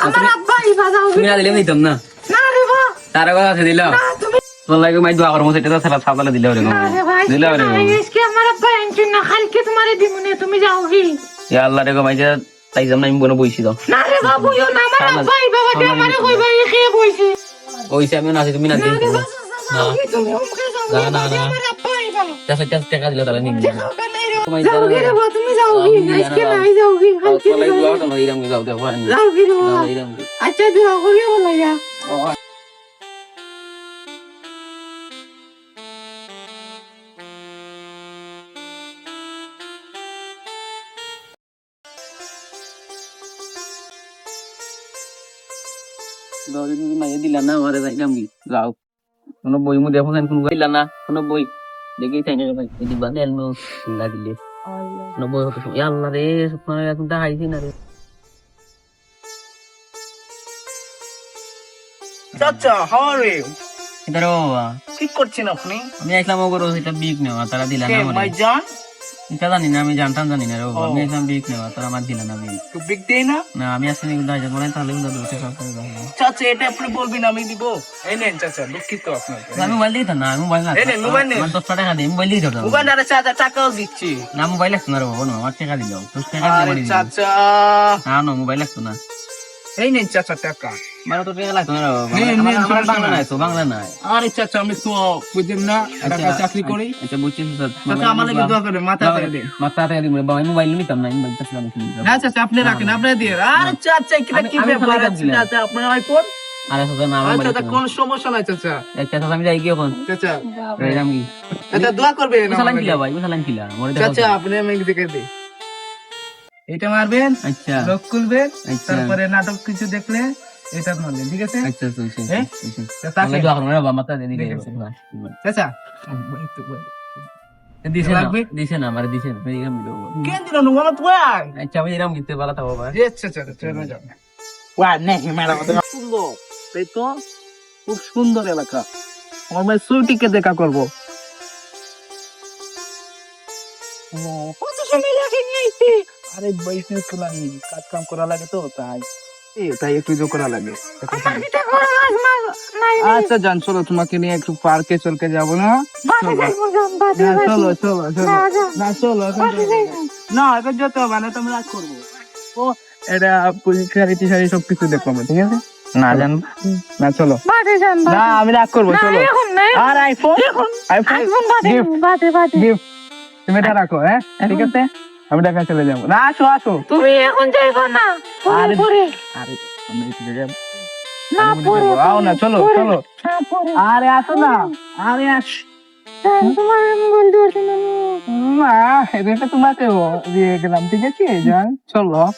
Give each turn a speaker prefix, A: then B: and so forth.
A: আমার আব্বা আছে
B: দিলাম না
A: তুমি
B: বললাইগো মাই দোয়া করমু
A: না খালকে তোমারে দিমুনে তুমি যাও
B: তুমি না দিও। না। নিও তোমায়
A: যাও কি রে বাবা তুমি যাও কি
B: আমি
A: আজকে
B: জানা।
A: নাই যাও কি কালকে
B: তাহলে
A: নি
B: দুয়া
A: যাও।
B: তো ইরাম কে যাও দেখো
A: যাও কি রে বাবা
B: ইরাম
A: আচ্ছা দোয়া করি বলো যা
B: দৌড়ি তুমি মাইয়ে দিলা না ঘরে যাইলাম কি যাও কোনো বই মু দেখো কোন দিলা না কোনো বই দেখি তাই না ভাই এই দিবা নেল মু না দিলে হতো আল্লাহ রে সুবহান এখন দেখাইছি না রে
C: চাচা হাওয়ারে
B: ইদার বাবা
C: কি করছেন আপনি
B: আমি আসলাম ওগো এটা বিগ নেওয়া তারা দিলা
C: কে
B: না আমারে
C: মাই জান
B: এটা জানি না আমি জানতাম জানি না রে বাবা। আমি আসলাম বিগ নেওয়া তারা আমার দিলা না বিগ
C: তো বিগ দে না?
B: না আমি আসলে কিন্তু আইজা মনে তাহলে কিন্তু দোষে সব করে দাও
C: চাচা এটা আপনি বলবেন আমি দিব। এই নেন চাচা দুঃখিত আপনার
B: আমি মোবাইল দিই না আমি মোবাইল না।
C: এই নে, মোবাইল নে।
B: আমার দশ টাকা দিই মোবাইল দিই ধরো
C: মোবাইল আরে চাচা টাকাও দিচ্ছি।
B: না মোবাইল লাগতো না রে বাবা আমার টাকা দিল। দশ টাকা
C: আরে চাচা।
B: না না মোবাইল লাগতো না।
C: এই নেন চাচা টাকা।
B: মানে তো টাকা লাগতো? না রে বাবা
C: নে, নে,
B: আমার- আমার
C: সমস্যা
B: বাংলা
C: নাই।
B: নাই তো বাংলা নাই।
C: আরে চাচা আমি তো বুঝেন না টাকা চাকরি করি।
B: আচ্ছা বুঝছি স্যার
C: আমার লাগে দোয়া করে মাথা করে দিন।
B: মাথা টাকা দিই বাবা আমি মোবাইল নিতাম না মোবাইল চাচ্ছিলাম
C: না চাচা আপনি রাখেন আপনি দিয়ে আরে চাচা কি কি ব্যাপার? আছে আপনার আইফোন
B: আরে স্যার না আমার
C: চাচা কোন সমস্যা নাই চাচা?
B: আমি যাই কি এখন
C: চাচা।
B: রাইলাম কি
C: চাচা দোয়া করবেন
B: সালাম কিলা ভাই সালাম কিলা
C: চাচা আপনি আমি দেখে দিই এটা মারবেন
B: আচ্ছা।
C: লোক খুলবেন
B: আচ্ছা।
C: তারপরে নাটক কিছু দেখলে এটা মারবেন ঠিক আছে?
B: আচ্ছা আচ্ছা আচ্ছা
C: হ্যাঁ?
B: আচ্ছা তাহলে দোয়া করুন রে বাবা মাথা দিয়ে দিকে
C: দেখেছি। একটু
B: দিছে না দিছে না আমারে দিছে না আমি দিব
C: কেন দিল নো মামা তুই
B: আচ্ছা আমি এরকম
C: আচ্ছা আচ্ছা চলে যাও ওয়া নেই মেরা সুন্দর। তাই তো? খুব সুন্দর এলাকা। আমার ভাই সুইটিকে দেখা করব।
A: কত সময় লাগে নিয়ে
C: আরে তোলা নেই কাজ কাম করা লাগে তো তাই। তাই একটু জো করা লাগে। আচ্ছা জান চলো তোমাকে নিয়ে একটু পার্কে চলকে যাব না? চলো। চলো চলো চলো। যেতে রাগ করব। ও এটা পরীক্ষার সবকিছু দেখব আমরা, ঠিক আছে? না জান। না চলো। না আমি রাগ করব চলো। আর আইফোন আইফোন গিফট তুমি এটা রাখো হ্যাঁ? ঠিক আছে? আমি ঢাকা চলে যাব। না আসো আসো।
A: তুমি এখন যাইবা না? পরে
C: আরে-
A: পরে।
C: আরে আমি চলে যাব।
A: না পরে
C: আও না, চলো, চলো। আরে আসো না। আরে আস।
A: যান, তোমার বন্ধু না
C: এটা তোমাকে দিয়ে গেলাম ঠিক আছে? চলো।